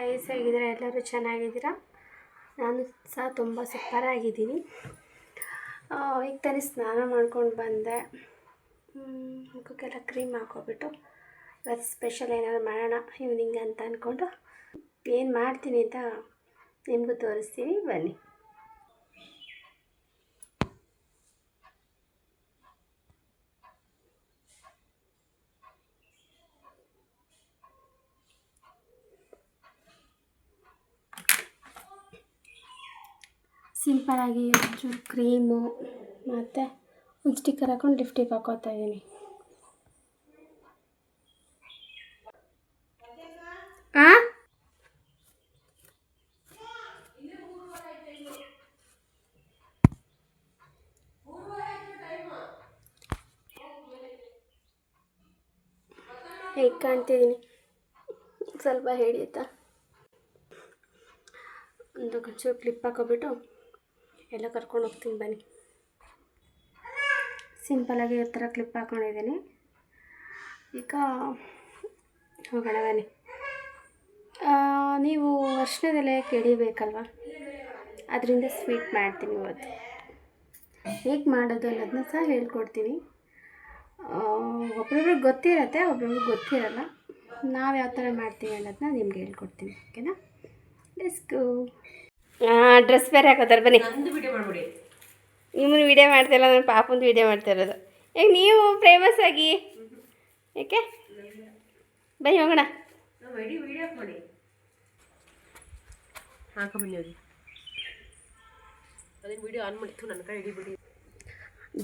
Guys ಹೇಗಿದ್ದೀರಾ ಎಲ್ಲರೂ ಚೆನ್ನಾಗಿದ್ದೀರಾ? ನಾನು ಸಹ ತುಂಬ ಸೂಪರಾಗಿದ್ದೀನಿ ಈಗ ತಾನೇ ಸ್ನಾನ ಮಾಡ್ಕೊಂಡು ಬಂದೆ. ಮುಖಕ್ಕೆಲ್ಲ ಕ್ರೀಮ್ ಹಾಕೋಬಿಟ್ಟು ಇವತ್ತು ಸ್ಪೆಷಲ್ ಏನಾದ್ರು ಮಾಡೋಣ ಈವ್ನಿಂಗ್ ಅಂತ ಅಂದ್ಕೊಂಡು ಏನು ಮಾಡ್ತೀನಿ ಅಂತ ನಿಮಗೂ ತೋರಿಸ್ತೀನಿ, ಬನ್ನಿ. ಸಿಂಪಲಾಗಿ ಒಂಚೂರು ಕ್ರೀಮು ಮತ್ತು ಒಂದು ಸ್ಟಿಕ್ಕರ್ ಹಾಕೊಂಡು ಲಿಫ್ಟಿಗೆ ಹಾಕೋತಾ ಇದ್ದೀನಿ. ಆ? ಹೇಗೆ ಕಾಣ್ತಿದ್ದೀನಿ. ಸ್ವಲ್ಪ ಹಿಡಿಯುತ್ತಾ? ಒಂದು ಒಂಚೂರು ಕ್ಲಿಪ್ ಹಾಕೋಬಿಟ್ಟು ಎಲ್ಲ ಕರ್ಕೊಂಡು ಹೋಗ್ತೀನಿ ಬನ್ನಿ. ಸಿಂಪಲಾಗಿ ಈ ಥರ ಕ್ಲಿಪ್ ಹಾಕ್ಕೊಂಡಿದ್ದೀನಿ ಈಗ ಹೋಗೋಣ ಬನ್ನಿ. ನೀವು ಅರ್ಶಿನದೆಲೆ ಕೆಡಿಬೇಕಲ್ವ ಅದರಿಂದ ಸ್ವೀಟ್ ಮಾಡ್ತೀನಿ ಇವತ್ತು. ಹೇಗೆ ಮಾಡೋದು ಅನ್ನೋದನ್ನ ಸಹ ಹೇಳ್ಕೊಡ್ತೀನಿ. ಒಬ್ರೊಬ್ರಿಗೆ ಗೊತ್ತಿರತ್ತೆ, ಒಬ್ರೊಬ್ರಿಗೆ ಗೊತ್ತಿರಲ್ಲ. ನಾವು ಯಾವ ಥರ ಮಾಡ್ತೀವಿ ಅನ್ನೋದನ್ನ ನಿಮ್ಗೆ ಹೇಳ್ಕೊಡ್ತೀನಿ, ಓಕೆನಾ? ಡ್ರೆಸ್ ಬೇರೆ ಹಾಕೋತಾರೆ ಬನ್ನಿ. ನಂದು ವಿಡಿಯೋ ಮಾಡ್ಬಿಡಿ. ನಿಮ್ಮನ್ನು ವಿಡಿಯೋ ಮಾಡ್ತಿಲ್ಲ ನನ್ನ ಪಾಪಂದು ವಿಡಿಯೋ ಮಾಡ್ತಾ ಇರೋದು. ಈಗ ನೀವು ಫೇಮಸ್ ಆಗಿ. ಯಾಕೆ ಬನ್ನಿ ಹೋಗೋಣ.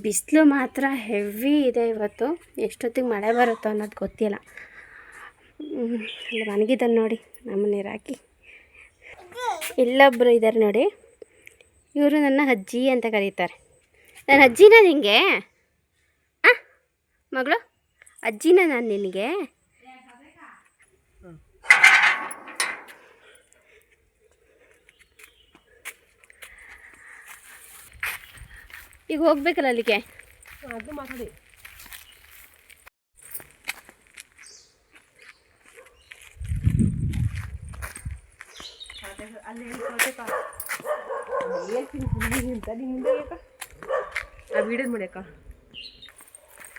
ಬಿಸಿಲು ಮಾತ್ರ ಹೆವಿ ಇದೆ ಇವತ್ತು. ಎಷ್ಟೊತ್ತಿಗೆ ಮಳೆ ಬರುತ್ತೋ ಅನ್ನೋದು ಗೊತ್ತಿಲ್ಲ. ಅಲ್ಲಿ ಒಣಗಿದ್ದಾನೆ ನೋಡಿ. ನಮ್ಮನ್ನ ಹಾಕಿ. ಇಲ್ಲೊಬ್ಬರು ಇದ್ದಾರೆ ನೋಡಿ. ಇವರು ನನ್ನ ಅಜ್ಜಿ ಅಂತ ಕರೀತಾರೆ. ನನ್ನ ಅಜ್ಜಿನ ನಿನಗೆ ಹಾಂ ಮಗಳು, ಅಜ್ಜಿನ ನಾನು ನಿನಗೆ. ಈಗ ಹೋಗ್ಬೇಕಲ್ಲ ಅಲ್ಲಿಗೆ? ಅದು ಮಾತಾಡಿ ಅಲ್ಲಿ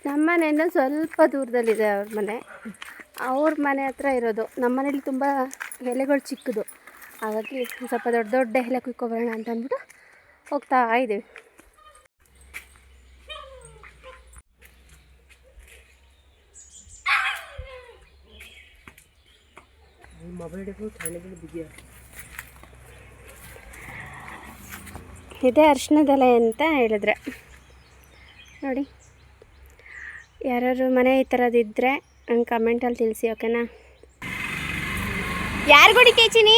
ನಮ್ಮ ಮನೆಯಿಂದ ಸ್ವಲ್ಪ ದೂರದಲ್ಲಿದೆ ಅವ್ರ ಮನೆ. ಅವ್ರ ಮನೆ ಹತ್ರ ಇರೋದು. ನಮ್ಮ ಮನೇಲಿ ತುಂಬ ಎಲೆಗಳು ಚಿಕ್ಕದು. ಹಾಗಾಗಿ ಸ್ವಲ್ಪ ದೊಡ್ಡ ದೊಡ್ಡ ಎಲೆ ಕುಯ್ಕೊಬರೋಣ ಅಂತ ಅಂದ್ಬಿಟ್ಟು ಹೋಗ್ತಾ ಇದ್ದೀವಿ. ಮೊಬೈಲ್ ಬಿಗಿಯ ಇದೇ ಅರಿಶಿನದೆಲೆ ಅಂತ ಹೇಳಿದ್ರೆ. ನೋಡಿ. ಯಾರು ಮನೆ ಈ ಥರದಿದ್ದರೆ ನಂಗೆ ಕಮೆಂಟಲ್ಲಿ ತಿಳಿಸಿ ಓಕೆನಾ ಯಾರು ಹೊಡಿತೀಯ ಚಿನಿ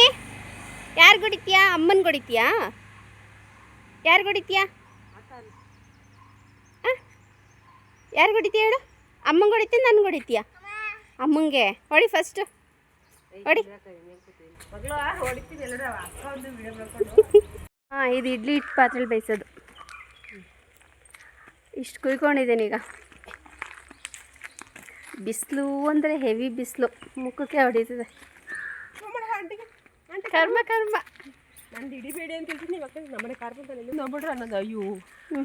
ಯಾರು ಹೊಡಿತೀಯಾ ಅಮ್ಮನ ಹೊಡಿತೀಯಾ ಯಾರು ಹೊಡಿತೀಯಾ ಯಾರು ಹೊಡಿತೀಯ ಹೇಳು? ಅಮ್ಮನ ಹೊಡಿತೀಯ ನನ್ಗೆ ಹೊಡಿತೀಯಾ ಅಮ್ಮಂಗೆ. ಹೊಡಿ ಫಸ್ಟು ಹೊಡಿ. ಹಾಂ ಇದು ಇಡ್ಲಿ ಹಿಟ್ಟು ಪಾತ್ರೆಲಿ ಬೇಯಿಸೋದು. ಇಷ್ಟು ಕುಯ್ಕೊಂಡಿದ್ದೀನಿ ಈಗ. ಬಿಸಿಲು ಅಂದರೆ ಹೆವಿ ಬಿಸಿಲು. ಮುಖಕ್ಕೆ ಹೊಡಿತದೆ. ಕರ್ಮ ಕರ್ಮ. ನಂದು ಹಿಡಿಬೇಡಿ ಅಂತ ಹೇಳ್ತೀನಿ. ಇವಾಗ ನಮ್ಮನೆ ಕಾರ್ಪೊರೇಟ್ ನೋಡ್ಬಿಟ್ರೆ ಅನ್ನೋದು. ಅಯ್ಯೋ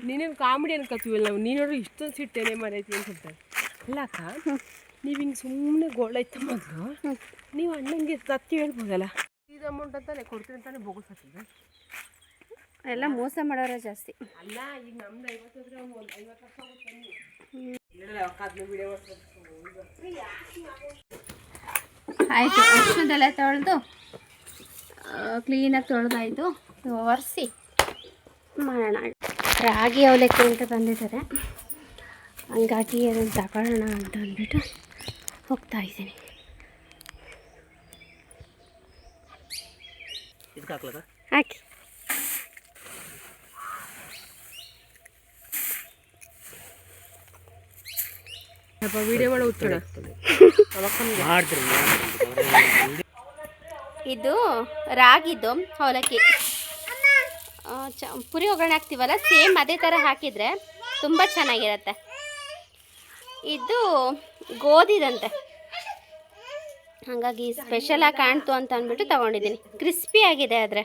ನೀನೇನು ಕಾಮಿಡಿ ಅನ್ಕೋತೀವಲ್ಲ ನಾವು ನೀನು ನೋಡ್ರಿ ಇಷ್ಟೊಂದು ಸಿಟ್ಟೇನೆ ಮಾಡೈತಿ ಅಂತ ಹೇಳ್ತಾರೆ. ಅಲ್ಲ ಅಕ್ಕ ನೀವು ಹಿಂಗೆ ಸುಮ್ಮನೆ ಗೋಳೈತ ಮೊದಲು? ನೀವು ಅಣ್ಣಂಗೆ ಸತ್ತಿ ಹೇಳ್ಬೋದಲ್ಲ? ಇದು ಅಮೌಂಟ್ ಅಂತಾನೆ ಕೊಡ್ತೀನಿ ಅಂತಾನೆ ಬೋಗಸ್ ಎಲ್ಲ ಮೋಸ ಮಾಡೋರ ಜಾಸ್ತಿ. ಆಯಿತು ಅಷ್ಟದೆಲ್ಲ ತೊಳೆದು ಕ್ಲೀನಾಗಿ ತೊಳೆದಾಯಿತು. ಒರೆಸಿ ಮಾಡೋಣ ರಾಗಿ ಅವಲಕ್ಕಿ ಅಂತ ಬಂದಿದ್ದಾರೆ. ಹಂಗಾಗಿ ಅದನ್ನು ತಗೊಳ್ಳೋಣ ಅಂತ ಅಂದ್ಬಿಟ್ಟು ಹೋಗ್ತಾ ಇದ್ದೀನಿ. ಹಾಕಿ. ವಿಡಿಯೋ ಇದು ರಾಗಿದು ಅವಲಕ್ಕಿ. ಪುರಿ ಒಗ್ಗರಣೆ ಹಾಕ್ತೀವಲ್ಲ ಸೇಮ್ ಅದೇ ಥರ ಹಾಕಿದರೆ ತುಂಬ ಚೆನ್ನಾಗಿರುತ್ತೆ. ಇದು ಗೋಧಿದಂತೆ. ಹಾಗಾಗಿ ಸ್ಪೆಷಲಾಗಿ ಕಾಣ್ತು ಅಂತ ಅಂದ್ಬಿಟ್ಟು ತೊಗೊಂಡಿದ್ದೀನಿ. ಕ್ರಿಸ್ಪಿ ಆಗಿದೆ ಆದರೆ.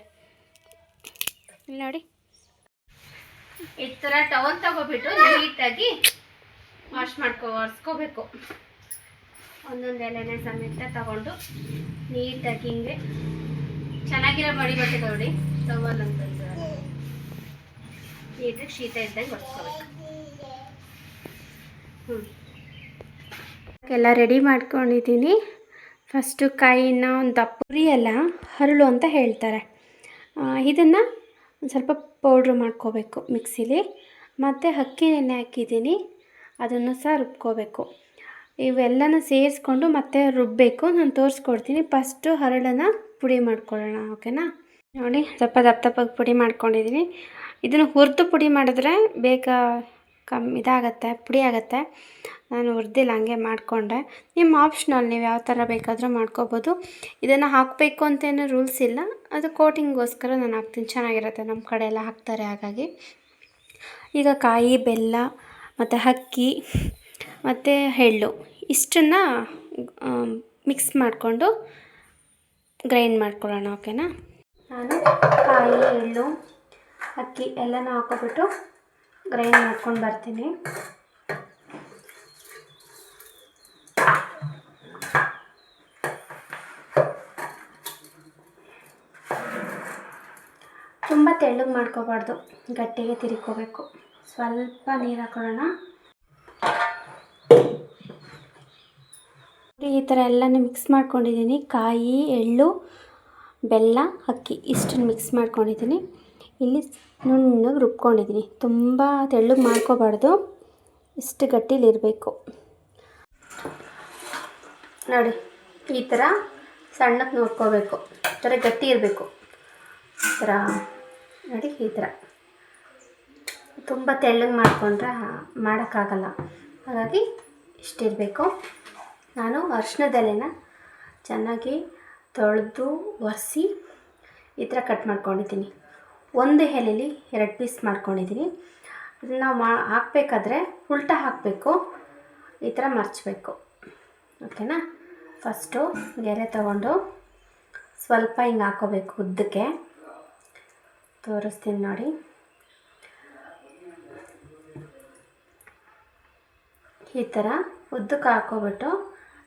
ಇಲ್ಲಿ ನೋಡಿ. ಈ ಥರ ಟವಲ್ ತಗೋಬಿಟ್ಟು ನೀಟಾಗಿ ವಾಶ್ ಮಾಡ್ಕೋ, ಒರೆಸ್ಕೋಬೇಕು. ಒಂದೊಂದು ಎಲೆನೆ ಸಮೇತ ತಗೊಂಡು ನೀಟಾಗಿ ಹಿಂಗೆ ಚೆನ್ನಾಗಿರೋ ಬಡಿ ಬಟ್ಟೆ ನೋಡಿ ಟವಲ್ ಅಂತ ನೀಟಾಗಿ ಶೀತ ಇದ್ದಂಗೆ ಒರೆಸ್ಕೋಬೇಕು. ಎಲ್ಲ ರೆಡಿ ಮಾಡ್ಕೊಂಡಿದ್ದೀನಿ. ಫಸ್ಟು ಕಾಯಿನ ಒಂದು ದಪ್ಪುರಿ ಎಲ್ಲ ಹರಳು ಅಂತ ಹೇಳ್ತಾರೆ. ಇದನ್ನು ಒಂದು ಸ್ವಲ್ಪ ಪೌಡ್ರ್ ಮಾಡ್ಕೋಬೇಕು ಮಿಕ್ಸಿಲಿ. ಮತ್ತು ಅಕ್ಕಿ ನೆನೆ ಹಾಕಿದ್ದೀನಿ. ಅದನ್ನು ಸಹ ರುಬ್ಕೋಬೇಕು. ಇವೆಲ್ಲನ ಸೇರಿಸ್ಕೊಂಡು ಮತ್ತೆ ರುಬ್ಬಬೇಕು ನಾನು ತೋರಿಸ್ಕೊಡ್ತೀನಿ. ಫಸ್ಟು ಹರಳನ್ನು ಪುಡಿ ಮಾಡ್ಕೊಳ್ಳೋಣ, ಓಕೆನಾ? ನೋಡಿ, ಸ್ವಲ್ಪ ದಪ್ಪ ದಪ್ಪಗೆ ಪುಡಿ ಮಾಡ್ಕೊಂಡಿದ್ದೀನಿ ಇದನ್ನು ಹುರಿದು ಪುಡಿ ಮಾಡಿದ್ರೆ ಬೇಗ ಕಮ್ಮಿ ಇದಾಗತ್ತೆ, ಪುಡಿ ಆಗುತ್ತೆ. ನಾನು ಹುರಿದಿಲ್ಲ, ಹಂಗೆ ಮಾಡಿಕೊಂಡೆ. ನಿಮ್ಮ ಆಪ್ಷನಲ್ ನೀವು ಯಾವ ಥರ ಬೇಕಾದರೂ ಮಾಡ್ಕೋಬೋದು. ಇದನ್ನು ಹಾಕಬೇಕು ಅಂತೇನು ರೂಲ್ಸ್ ಇಲ್ಲ. ಅದು ಕೋಟಿಂಗ್ಗೋಸ್ಕರ ನಾನು ಹಾಕ್ತೀನಿ. ಚೆನ್ನಾಗಿರುತ್ತೆ. ನಮ್ಮ ಕಡೆ ಎಲ್ಲ ಹಾಕ್ತಾರೆ ಹಾಗಾಗಿ. ಈಗ ಕಾಯಿ, ಬೆಲ್ಲ ಮತ್ತು ಅಕ್ಕಿ, ಮತ್ತು ಎಳ್ಳು. ಇಷ್ಟನ್ನು ಮಿಕ್ಸ್ ಮಾಡಿಕೊಂಡು ಗ್ರೈಂಡ್ ಮಾಡ್ಕೊಳ್ಳೋಣ ಓಕೆನಾ ನಾನು ಕಾಯಿ, ಎಳ್ಳು, ಅಕ್ಕಿ ಎಲ್ಲನೂ ಹಾಕೋಬಿಟ್ಟು ಗ್ರೈಂಡ್ ಮಾಡ್ಕೊಂಡು ಬರ್ತೀನಿ. ತುಂಬ ತೆಳ್ಳಗೆ ಮಾಡ್ಕೋಬಾರ್ದು, ಗಟ್ಟಿಗೆ ತಿರ್ಕೋಬೇಕು. ಸ್ವಲ್ಪ ನೀರು ಹಾಕೊಳ್ಳೋಣ. ಈ ಥರ ಎಲ್ಲನೂ ಮಿಕ್ಸ್ ಮಾಡ್ಕೊಂಡಿದ್ದೀನಿ. ಕಾಯಿ, ಎಳ್ಳು, ಬೆಲ್ಲ, ಅಕ್ಕಿ, ಇಷ್ಟನ್ನು ಮಿಕ್ಸ್ ಮಾಡ್ಕೊಂಡಿದ್ದೀನಿ. ಇಲ್ಲಿ ನುಣ್ಣಗೆ ರುಬ್ಕೊಂಡಿದ್ದೀನಿ. ತುಂಬ ತೆಳ್ಳಗೆ ಮಾಡ್ಕೋಬಾರ್ದು. ಇಷ್ಟು ಗಟ್ಟಿಲಿರಬೇಕು ನೋಡಿ, ಈ ಥರ ಸಣ್ಣಕ್ಕೆ ನೋಡ್ಕೋಬೇಕು. ಈ ಥರ ಗಟ್ಟಿ ಇರಬೇಕು. ಈ ಥರ ನೋಡಿ, ಈ ಥರ ತುಂಬ ತೆಳ್ಳಗೆ ಮಾಡಿಕೊಂಡ್ರೆ ಮಾಡೋಕ್ಕಾಗಲ್ಲ. ಹಾಗಾಗಿ ಇಷ್ಟಿರಬೇಕು. ನಾನು ಅರ್ಶಿನದೆಲೆನ ಚೆನ್ನಾಗಿ ತೊಳೆದು ಒರೆಸಿ ಈ ಥರ ಕಟ್ ಮಾಡ್ಕೊಂಡಿದ್ದೀನಿ. ಒಂದು ಎಲೆಲಿ ಎರಡು ಪೀಸ್ ಮಾಡ್ಕೊಂಡಿದ್ದೀನಿ. ಇದನ್ನು ನಾವು ಮಾ, ಹಾಕಬೇಕಾದ್ರೆ ಉಲ್ಟಾ ಹಾಕಬೇಕು. ಈ ಥರ ಮರ್ಚಬೇಕು. ಓಕೆನಾ? ಫಸ್ಟು ಗೆರೆ ತಗೊಂಡು ಸ್ವಲ್ಪ ಹಿಂಗೆ ಹಾಕೋಬೇಕು ಉದ್ದಕ್ಕೆ. ತೋರಿಸ್ತೀನಿ ನೋಡಿ. ಈ ಥರ ಉದ್ದಕ್ಕೆ ಹಾಕೋಬಿಟ್ಟು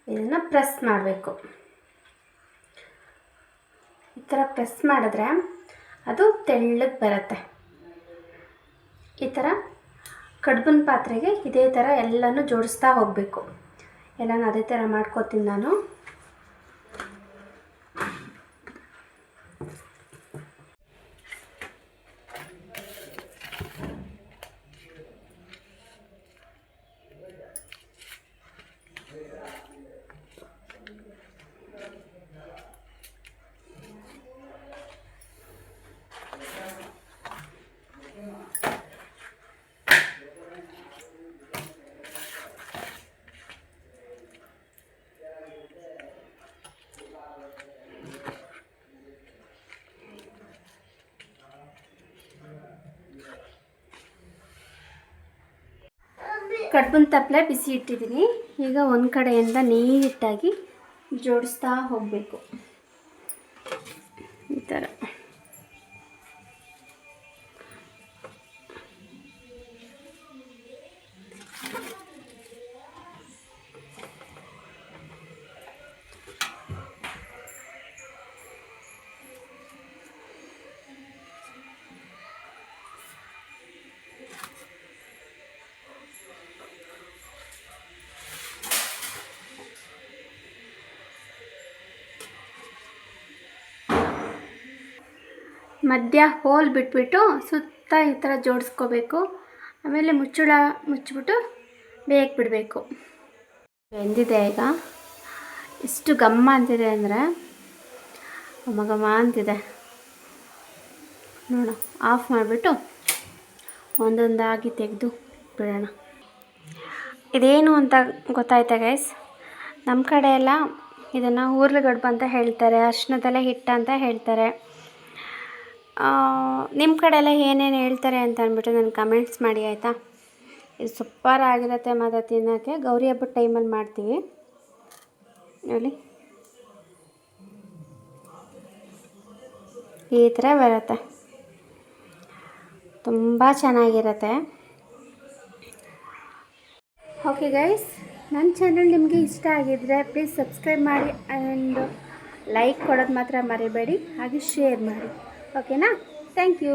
ಇದನ್ನು ಪ್ರೆಸ್ ಮಾಡಬೇಕು. ಈ ಥರ ಪ್ರೆಸ್ ಮಾಡಿದ್ರೆ ಅದು ತೆಳ್ಳಗೆ ಬರುತ್ತೆ. ಈ ಥರ ಕಡ್ಬನ್ ಪಾತ್ರೆಗೆ ಇದೇ ಥರ ಎಲ್ಲನೂ ಜೋಡಿಸ್ತಾ ಹೋಗಬೇಕು. ಎಲ್ಲನೂ ಅದೇ ಥರ ಮಾಡ್ಕೋತೀನಿ ನಾನು. ಕಡ್ಬಿನ ತಪ್ಪಲೆ ಬಿಸಿ ಇಟ್ಟಿದ್ದೀನಿ. ಈಗ ಒಂದು ಕಡೆಯಿಂದ ನೀಟಾಗಿ ಜೋಡಿಸ್ತಾ ಹೋಗಬೇಕು. ಈ ಥರ ಮಧ್ಯ ಹೋಲ್ ಬಿಟ್ಬಿಟ್ಟು ಸುತ್ತ ಈ ಥರ ಜೋಡಿಸ್ಕೋಬೇಕು. ಆಮೇಲೆ ಮುಚ್ಚಳ ಮುಚ್ಚಿಬಿಟ್ಟು ಬೇಯಕ್ಕೆ ಬಿಡಬೇಕು. ಬೆಂದಿದೆ ಈಗ? ಇಷ್ಟು ಗಮ್ಮ ಅಂತಿದೆ ಅಂದರೆ? ಘಮ ಅಂತಿದೆ. ನೋಡ, ಆಫ್ ಮಾಡಿಬಿಟ್ಟು ಒಂದೊಂದಾಗಿ ತೆಗೆದು ಬಿಡೋಣ. ಇದೇನು ಅಂತ ಗೊತ್ತಾಯ್ತಾ ಗೈಸ್ ನಮ್ಮ ಕಡೆ ಎಲ್ಲ ಇದನ್ನು ಊರ್ಲಗಡ್ಬು ಅಂತ ಹೇಳ್ತಾರೆ ಅರ್ಶಿನದಲ್ಲೇ ಹಿಟ್ಟು ಅಂತ ಹೇಳ್ತಾರೆ. ನಿಮ್ಮ ಕಡೆ ಎಲ್ಲ ಏನೇನು ಹೇಳ್ತಾರೆ ಅಂತ ಅಂದ್ಬಿಟ್ಟು ನನಗೆ ಕಮೆಂಟ್ಸ್ ಮಾಡಿ, ಆಯಿತಾ? ಇದು ಸೂಪರ್ ಆಗಿರುತ್ತೆ ಮತ್ತು ತಿನ್ನೋಕ್ಕೆ. ಗೌರಿ ಹಬ್ಬದ ಟೈಮಲ್ಲಿ ಮಾಡ್ತೀವಿ. ನೋಡಿ. ಈ ಥರ ಬರುತ್ತೆ. ತುಂಬ ಚೆನ್ನಾಗಿರುತ್ತೆ. ಓಕೆ ಗೈಸ್ ನನ್ನ ಚಾನಲ್ ನಿಮಗೆ ಇಷ್ಟ ಆಗಿದ್ದರೆ ಪ್ಲೀಸ್ ಸಬ್ಸ್ಕ್ರೈಬ್ ಮಾಡಿ ಆ್ಯಂಡ್ ಲೈಕ್ ಕೊಡೋದು ಮಾತ್ರ ಮರಿಬೇಡಿ. ಹಾಗೆ ಶೇರ್ ಮಾಡಿ. ಓಕೆನಾ ಥ್ಯಾಂಕ್ ಯು